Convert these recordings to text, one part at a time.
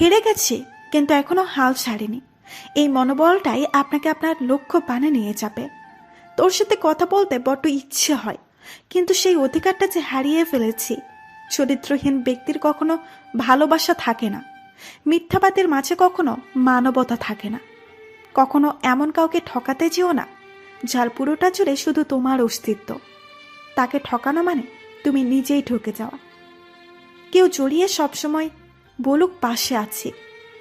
হেরে গেছি, কিন্তু এখনও হাল ছাড়িনি। এই মনোবলটাই আপনাকে আপনার লক্ষ্য পানে নিয়ে যাবে। তোর সাথে কথা বলতে বড্ড ইচ্ছে হয়, কিন্তু সেই অধিকারটা যে হারিয়ে ফেলেছি, চরিত্রহীন ব্যক্তির কখনো ভালোবাসা থাকে না, মিথ্যাবাদের মাঝে কখনো মানবতা থাকে না। কখনো এমন কাউকে ঠকাতে যেও না, যার পুরোটা জুড়ে শুধু তোমার অস্তিত্ব। তাকে ঠকানো মানে তুমি নিজেই ঠকে যাওয়া। কেউ জড়িয়ে সবসময় বলুক পাশে আছি।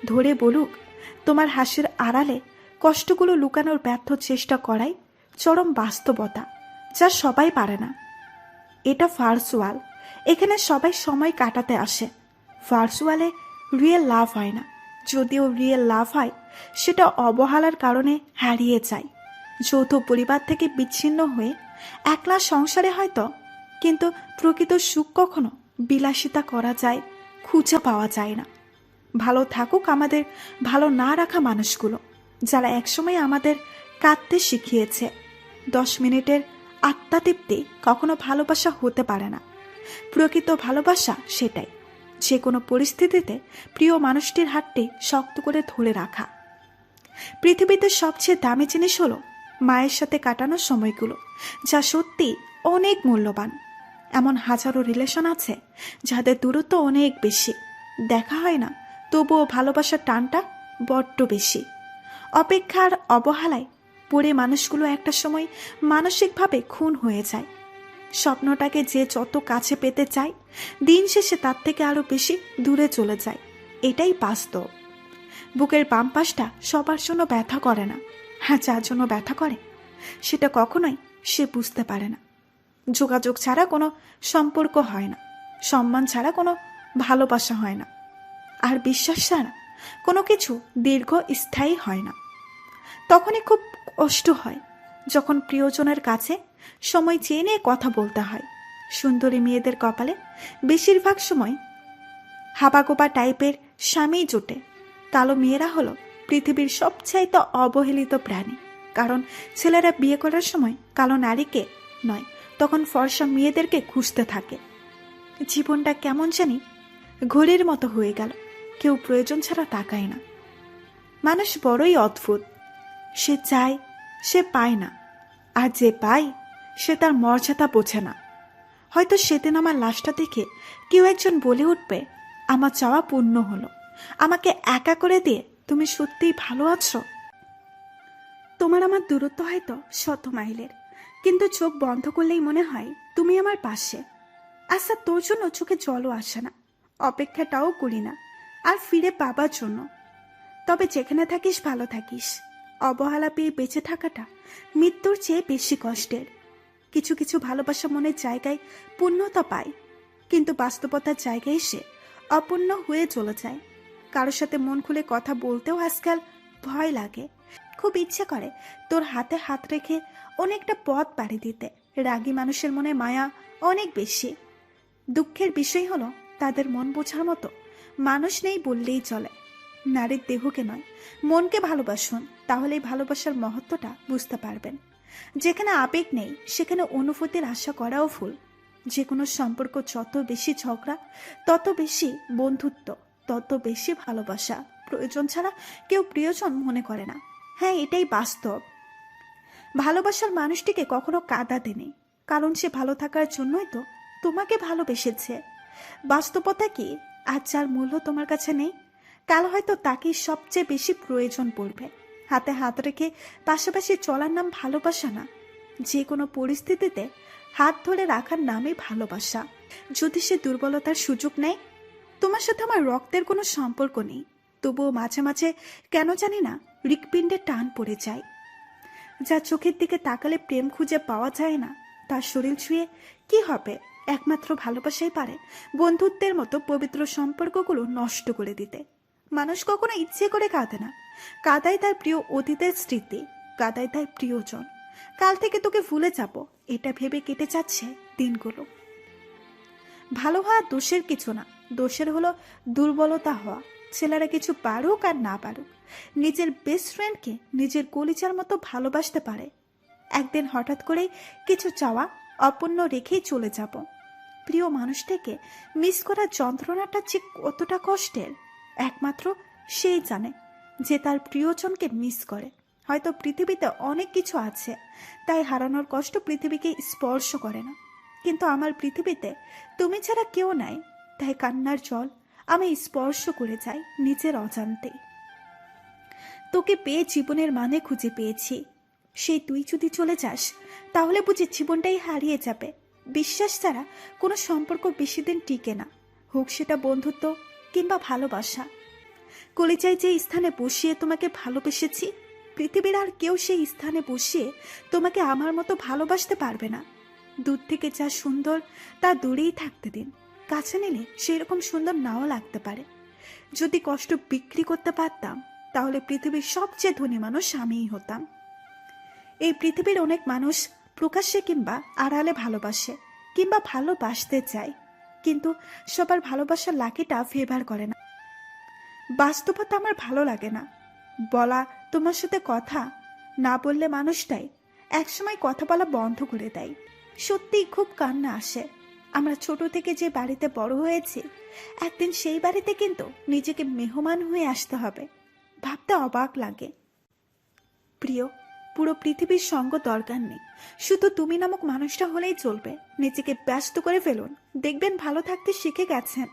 ধরে বলুক, তোমার হাসির আড়ালে কষ্টগুলো লুকানোর ব্যর্থ চেষ্টা করাই চরম বাস্তবতা, যা সবাই পারে না। এটা ভার্চুয়াল এখানে সবাই সময় কাটাতে আসে। ভার্চুয়ালে রিয়েল লাভ হয় না। যদিও রিয়েল লাভ হয়, সেটা অবহেলার কারণে হারিয়ে যায়। যৌথ পরিবার থেকে বিচ্ছিন্ন হয়ে একলা সংসারে হয়তো কিন্তু প্রকৃত সুখ কখনো বিলাসিতা করা যায় খুঁজে পাওয়া যায় না। ভালো থাকুক আমাদের ভালো না রাখা মানুষগুলো, যারা একসময় আমাদের কাঁদতে শিখিয়েছে। দশ মিনিটের আত্মাতৃপ্তি কখনো ভালোবাসা হতে পারে না। প্রকৃত ভালোবাসা সেটাই যে কোনো পরিস্থিতিতে প্রিয় মানুষটির হাতটি শক্ত করে ধরে রাখা। পৃথিবীতে সবচেয়ে দামি জিনিস হলো মায়ের সাথে কাটানোর সময়গুলো, যা সত্যি অনেক মূল্যবান। এমন হাজারো রিলেশন আছে যাদের দূরত্ব অনেক বেশি। দেখা হয় না, তবুও ভালোবাসার টানটা বড্ড বেশি। অপেক্ষার অবহেলায় পড়ে মানুষগুলো একটা সময় মানসিকভাবে খুন হয়ে যায়। স্বপ্নটাকে যে যত কাছে পেতে চায়, দিন শেষে তার থেকে আরও বেশি দূরে চলে যায়। এটাই বাস্তব। বুকের বাম পাশটা সবার জন্য ব্যথা করে না। হ্যাঁ যার জন্য ব্যথা করে, সেটা কখনোই সে বুঝতে পারে না। যোগাযোগ ছাড়া কোনো সম্পর্ক হয় না। সম্মান ছাড়া কোনো ভালোবাসা হয় না। আর বিশ্বাস ছাড়া কোনো কিছু দীর্ঘ স্থায়ী হয় না। তখনই খুব কষ্ট হয় যখন প্রিয়জনের কাছে সময় চেয়ে নিয়ে কথা বলতে হয়। সুন্দরী মেয়েদের কপালে বেশিরভাগ সময় হাবাগোবা টাইপের স্বামী জোটে। কালো মেয়েরা হলো পৃথিবীর সবচাইতে অবহেলিত প্রাণী। কারণ ছেলেরা বিয়ে করার সময় কালো নারীকে নয় তখন ফর্সা মেয়েদেরকে খুঁজতে থাকে। জীবনটা কেমন জানি ঘড়ির মতো হয়ে গেল, কেউ প্রয়োজন ছাড়া তাকায় না। মানুষ বড়ই অদ্ভুত, সে চায়, সে পায় না, আর যে পায়, সে তার মর্যাদা বোঝে না। হয়তো সেদিন আমার লাশটা দেখে কেউ একজন বলে উঠবে, আমার চাওয়া পূর্ণ হলো, আমাকে একা করে দিয়ে তুমি সত্যিই ভালো আছো? তোমার আমার দূরত্ব হয়তো শত মাইলের কিন্তু চোখ বন্ধ করলেই মনে হয় তুমি আমার পাশে। আচ্ছা তোর জন্য চোখে জলও আসে না। অপেক্ষাটাও করি না, আর ফিরে পাবার জন্য। তবে যেখানে থাকিস, ভালো থাকিস। অবহেলা পেয়ে বেঁচে থাকাটা মৃত্যুর চেয়ে বেশি কষ্টের। কিছু কিছু ভালোবাসা মনের জায়গায় পূর্ণতা পায়, কিন্তু বাস্তবতার জায়গায় এসে অপূর্ণ হয়ে চলে যায়। কারোর সাথে মন খুলে কথা বলতেও আজকাল ভয় লাগে। খুব ইচ্ছে করে তোর হাতে হাত রেখে অনেকটা পথ পাড়ি দিতে। রাগী মানুষের মনে মায়া অনেক বেশি। দুঃখের বিষয় হলো, তাদের মন বোঝার মতো মানুষ নেই বললেই চলে। নারীর দেহকে নয়, মনকে ভালোবাসুন, তাহলেই ভালোবাসার মহত্বটা বুঝতে পারবেন। যেখানে আবেগ নেই, সেখানে অনুভূতির আশা করাও ভুল। যে কোনো সম্পর্ক যত বেশি ঝগড়া, তত বেশি বন্ধুত্ব, তত বেশি ভালোবাসা প্রয়োজন ছাড়া কেউ প্রিয়জন মনে করে না। হ্যাঁ এটাই বাস্তব। ভালোবাসার মানুষটিকে কখনো কাঁদাতে নেই কারণ সে ভালো থাকার জন্যই তো তোমাকে ভালোবেসেছে। বাস্তবতা কি? আজ যার মূল্য তোমার কাছে নেই, কাল হয়তো তাকে সবচেয়ে বেশি প্রয়োজন পড়বে। হাতে হাত রেখে পাশাপাশি চলার নাম ভালোবাসা না যে কোনো পরিস্থিতিতে হাত ধরে রাখার নামই ভালোবাসা। যদি সে দুর্বলতার সুযোগ নেয়, তোমার সাথে আমার রক্তের কোনো সম্পর্ক নেই, তবুও মাঝে মাঝে কেন জানি না হৃৎপিণ্ডে টান পড়ে যায়। যা চোখের দিকে তাকালে প্রেম খুঁজে পাওয়া যায় না। তার শরীর ছুঁয়ে কি হবে? একমাত্র ভালোবাসাই পারে বন্ধুত্বের মতো পবিত্র সম্পর্কগুলো নষ্ট করে দিতে। মানুষ কখনো ইচ্ছে করে কাঁদে না। কাদায় তার প্রিয় অতীতের স্মৃতি, কাদায় তার প্রিয়জন। কাল থেকে তোকে ভুলে যাব, এটা ভেবে কেটে যাচ্ছে দিনগুলো। ভালো হওয়া দোষের কিছু না। দোষের হলো দুর্বলতা হওয়া। ছেলেরা কিছু পারুক আর না পারুক। নিজের বেস্ট ফ্রেন্ডকে নিজের কলিচার মতো ভালোবাসতে পারে। একদিন হঠাৎ করেই কিছু চাওয়া অপূর্ণ রেখেই চলে যাব। প্রিয় মানুষটাকে মিস করার যন্ত্রণাটা যে কতটা কষ্টের, একমাত্র সেই জানে যে তার প্রিয়জনকে মিস করে। হয়তো পৃথিবীতে অনেক কিছু আছে, তাই হারানোর কষ্ট পৃথিবীকে স্পর্শ করে না। কিন্তু আমার পৃথিবীতে তুমি ছাড়া কেউ নাই, তাই কান্নার জল আমি স্পর্শ করে যাই নিজের অজান্তেই। তোকে পেয়ে জীবনের মানে খুঁজে পেয়েছি। সেই তুই যদি চলে যাস, তাহলে বুঝি জীবনটাই হারিয়ে যাবে। বিশ্বাস ছাড়া কোনো সম্পর্ক বেশি দিন টিকে না। হোক সেটা বন্ধুত্ব কিংবা ভালোবাসা। কলিজায় যে স্থানে বসিয়ে তোমাকে ভালোবেসেছি, পৃথিবীর আর কেউ সেই স্থানে বসিয়ে তোমাকে আমার মতো ভালোবাসতে পারবে না। দূর থেকে যা সুন্দর, তা দূরেই থাকতে দিন। কাছে নিলে সেই রকম সুন্দর নাও লাগতে পারে। যদি কষ্ট বিক্রি করতে পারতাম তাহলে পৃথিবীর সবচেয়ে ধনী মানুষ আমিই হতাম। এই পৃথিবীর অনেক মানুষ প্রকাশ্যে কিংবা আড়ালে ভালোবাসে, কিংবা ভালোবাসতে চায়, কিন্তু সবার ভালোবাসার লাকিটা ফেভার করে না। বাস্তবতা আমার ভালো লাগে না। বলা তোমার সাথে কথা, না বললে মানুষটাই একসময় কথা বলা বন্ধ করে দেয়। সত্যিই খুব কান্না আসে। আমরা ছোট থেকে যে বাড়িতে বড় হয়েছি, একদিন সেই বাড়িতে কিন্তু নিজেকে মেহমান হয়ে আসতে হবে। ভাবতে অবাক লাগে। প্রিয়, পুরো পৃথিবীর সঙ্গ দরকার নেই। শুধু তুমি নামক মানুষটা হলেই চলবে। নিজেকে ব্যস্ত করে ফেলুন। দেখবেন ভালো থাকতে শিখে গেছেন।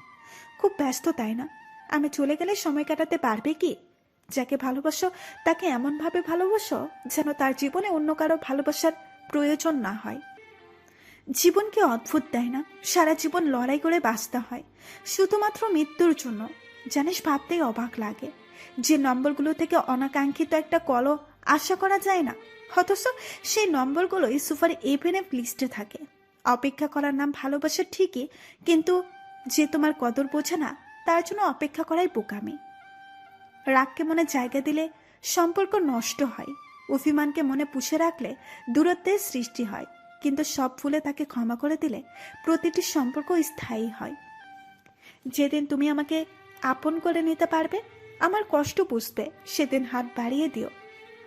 খুব ব্যস্ত, তাই না? আমি চলে গেলে সময় কাটাতে পারবে কি? যাকে ভালোবাসো, তাকে এমনভাবে ভালোবাসো যেন তার জীবনে অন্য কারও ভালোবাসার প্রয়োজন না হয়। জীবনকে অদ্ভুত দেয় না? সারা জীবন লড়াই করে বাঁচতে হয়। শুধুমাত্র মৃত্যুর জন্য। জানিস, ভাবতেই অবাক লাগে। যে নম্বরগুলো থেকে অনাকাঙ্ক্ষিত একটা কল আশা করা যায় না। অথচ সেই নম্বরগুলোই সুপার এভেনএফ লিস্টে থাকে। অপেক্ষা করার নাম ভালোবাসা ঠিকই, কিন্তু যে তোমার কদর বোঝে না, তার জন্য অপেক্ষা করাই বোকামি। রাগকে মনে জায়গা দিলে সম্পর্ক নষ্ট হয়। অভিমানকে মনে পুষে রাখলে দূরত্বের সৃষ্টি হয়। কিন্তু সব ফুলে তাকে ক্ষমা করে দিলে প্রতিটি সম্পর্ক স্থায়ী হয়। যেদিন তুমি আমাকে আপন করে নিতে পারবে আমার কষ্ট বুঝবে সেদিন হাত বাড়িয়ে দিও।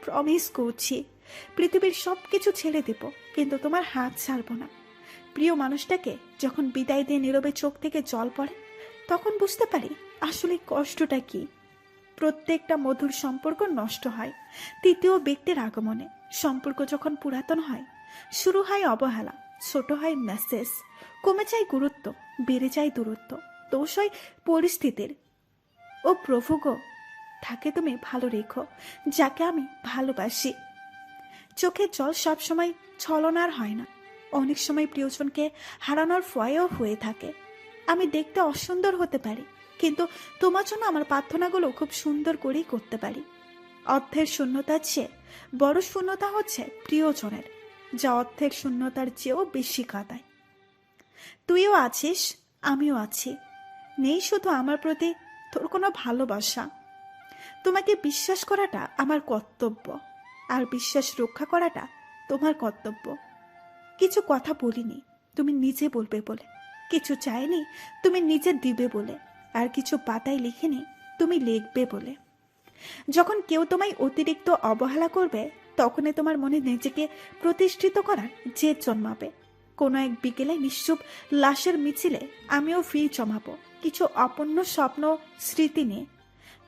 প্রমিস করছি, পৃথিবীর সব কিছু ছেড়ে দেব, কিন্তু তোমার হাত ছাড়বো না। প্রিয় মানুষটাকে যখন বিদায় দিয়ে নীরবে চোখ থেকে জল পড়ে, তখন বুঝতে পারি আসলে কষ্টটা কি। প্রত্যেকটা মধুর সম্পর্ক নষ্ট হয়, তৃতীয় ব্যক্তির আগমনে। সম্পর্ক যখন পুরাতন হয়, শুরু হয় অবহেলা, ছোট হয় মেসেজ কমে যায় গুরুত্ব, বেড়ে যায় দূরত্ব, দোষ হয় পরিস্থিতির। ও প্রভু গো থাকে তুমি ভালো রেখো, যাকে আমি ভালোবাসি। চোখের জল সবসময় ছলনার হয় না। অনেক সময় প্রিয়জনকে হারানোর ভয়ও হয়ে থাকে। আমি দেখতে অসুন্দর হতে পারি, কিন্তু তোমার জন্য আমার প্রার্থনাগুলো খুব সুন্দর করেই করতে পারি। অর্থের শূন্যতার চেয়ে, বড় শূন্যতা হচ্ছে প্রিয়জনের, যা অর্থের শূন্যতার চেয়েও বেশি কাদায়। তুইও আছিস, আমিও আছি। নেই শুধু আমার প্রতি তোর কোনো ভালোবাসা? তোমাকে বিশ্বাস করাটা আমার কর্তব্য, আর বিশ্বাস রক্ষা করাটা তোমার কর্তব্য। কিছু কথা বলিনি, তুমি নিজে বলবে বলে। কিছু চাইনি, তুমি নিজে দিবে বলে। আর কিছু পাতায় লিখিনি, তুমি লিখবে বলে। যখন কেউ তোমায় অতিরিক্ত অবহেলা করবে, তখনই তোমার মনে নিজেকে প্রতিষ্ঠিত করার জেদ জন্মাবে। কোনো এক বিকেলে নিশ্চুপ লাশের মিছিলে আমিও ফি জমাবো। কিছু অপন্ন স্বপ্ন স্মৃতি নিয়ে।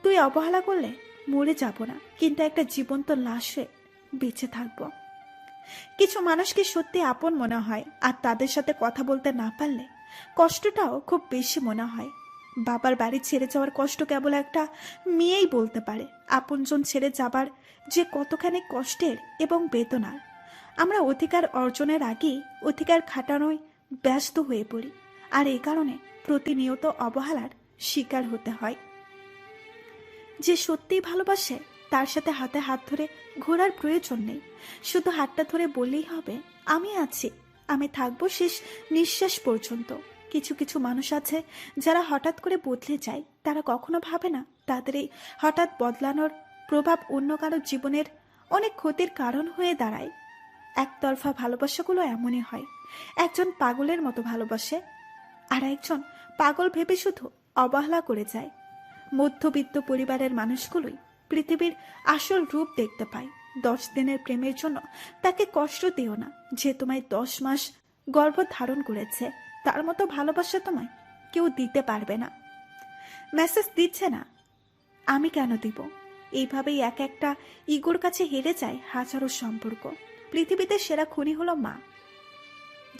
তুই অবহেলা করলে মরে যাব না, কিন্তু একটা জীবন্ত লাশে বেঁচে থাকব। কিছু মানুষকে সত্যি আপন মনে হয়, আর তাদের সাথে কথা বলতে না পারলে কষ্টটাও খুব বেশি মনে হয়। বাবার বাড়ি ছেড়ে যাওয়ার কষ্ট কেবল একটা মেয়েই বলতে পারে, আপনজন ছেড়ে যাবার যে কতখানি কষ্টের এবং বেদনার। আমরা অধিকার অর্জনের আগেই অধিকার খাটানোয় ব্যস্ত হয়ে পড়ি, আর এই কারণে প্রতিনিয়ত অবহেলার শিকার হতে হয়। যে সত্যিই ভালোবাসে, তার সাথে হাতে হাত ধরে ঘোরার প্রয়োজন নেই। শুধু হাতটা ধরে বললেই হবে, আমি আছি, আমি থাকব শেষ নিঃশ্বাস পর্যন্ত। কিছু কিছু মানুষ আছে, যারা হঠাৎ করে বদলে যায়। তারা কখনো ভাবে না, তাদের এই হঠাৎ বদলানোর প্রভাব অন্য কারও জীবনের অনেক ক্ষতির কারণ হয়ে দাঁড়ায়। একতরফা ভালোবাসাগুলো এমনই হয়। একজন পাগলের মতো ভালোবাসে আর একজন পাগল ভেবে শুধু অবহেলা করে যায়। মধ্যবিত্ত পরিবারের মানুষগুলোই পৃথিবীর আসল রূপ দেখতে পায়। দশ দিনের প্রেমের জন্য তাকে কষ্ট দিও না, যে তোমায় দশ মাস গর্ভ ধারণ করেছে। তার মতো ভালোবাসা তোমায় কেউ দিতে পারবে না। মেসেজ দিচ্ছে না, আমি কেন দিব? এইভাবেই এক একটা ইগোর কাছে হেরে যায় হাজারো সম্পর্ক। পৃথিবীতে সেরা খুনি হলো মা।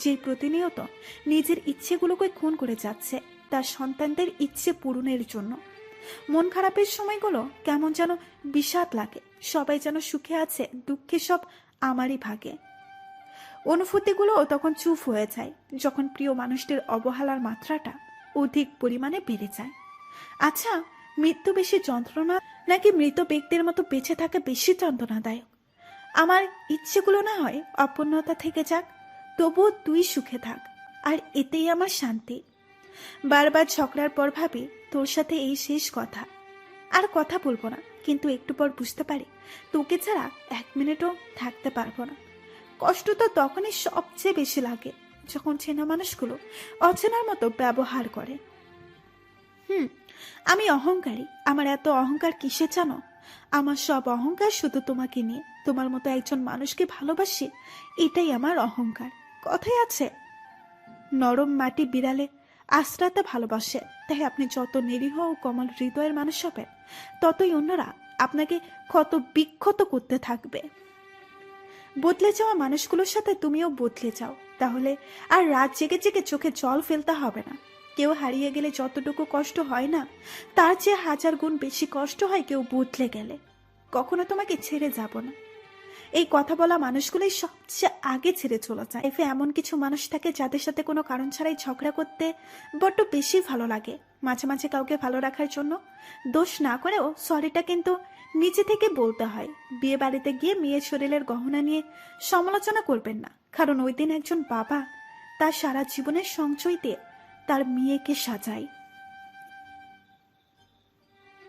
যে প্রতিনিয়ত নিজের ইচ্ছেগুলোকে খুন করে যাচ্ছে তার সন্তানদের ইচ্ছে পূরণের জন্য। মন খারাপের সময়গুলো কেমন যেন বিষাদ লাগে, সবাই যেন সুখে আছে, দুঃখে সব আমারই ভাগে। অনুভূতিগুলোও তখন চুপ হয়ে যায়, যখন প্রিয় মানুষটির অবহেলার মাত্রাটা অধিক পরিমাণে বেড়ে যায়। আচ্ছা মৃত্যু বেশি যন্ত্রণা নাকি মৃত ব্যক্তির মতো বেঁচে থাকা বেশি যন্ত্রণাদায়ক? আমার ইচ্ছেগুলো না হয় অপূর্ণতা থেকে যাক। তবুও তুই সুখে থাক, আর এতেই আমার শান্তি। বারবার ঝগড়ার পর ভাবি, তোর সাথে এই শেষ কথা। আর কথা বলব না, কিন্তু একটু পর বুঝতে পারি, তোকে ছাড়া এক মিনিটও থাকতে পারব না। কষ্ট তো তখনই সবচেয়ে বেশি লাগে, যখন চেনা মানুষগুলো অচেনার মতো ব্যবহার করে। হুম, আমি অহংকারী, আমার এত অহংকার কিসে জানো? আমার সব অহংকার শুধু তোমাকে নিয়ে, তোমার মতো একজন মানুষকে ভালোবাসি, এটাই আমার অহংকার। কথাই আছে, নরম মাটি বিড়ালে আশ্রাতে ভালোবাসে, তাই আপনি যত নিরীহ ও কমল হৃদয়ের মানুষ হবেন, ততই অন্যরা আপনাকে ক্ষত বিক্ষত করতে থাকবে। বদলে যাওয়া মানুষগুলোর সাথে তুমিও বদলে যাও, তাহলে আর রাত জেগে জেগে চোখে জল ফেলতে হবে না। কেউ হারিয়ে গেলে যতটুকু কষ্ট হয় না, তার চেয়ে হাজার গুণ বেশি কষ্ট হয় কেউ বদলে গেলে। কখনো তোমাকে ছেড়ে যাব না। এই কথা বলা মানুষগুলোই সবচেয়ে আগে ছেড়ে চলে যায়। এফে এমন কিছু মানুষ থাকে যাদের সাথে কোনো কারণ ছাড়াই ঝগড়া করতে বড্ড বেশি ভালো লাগে। মাঝে মাঝে কাউকে ভালো রাখার জন্য দোষ না করেও সরিটা কিন্তু নিচে থেকে বলতে হয়। বিয়ে বাড়িতে গিয়ে মেয়ের শরীরের গহনা নিয়ে সমালোচনা করবেন না। কারণ ওই দিন একজন বাবা তার সারা জীবনের সঞ্চয় দিয়ে তার মেয়েকে সাজায়।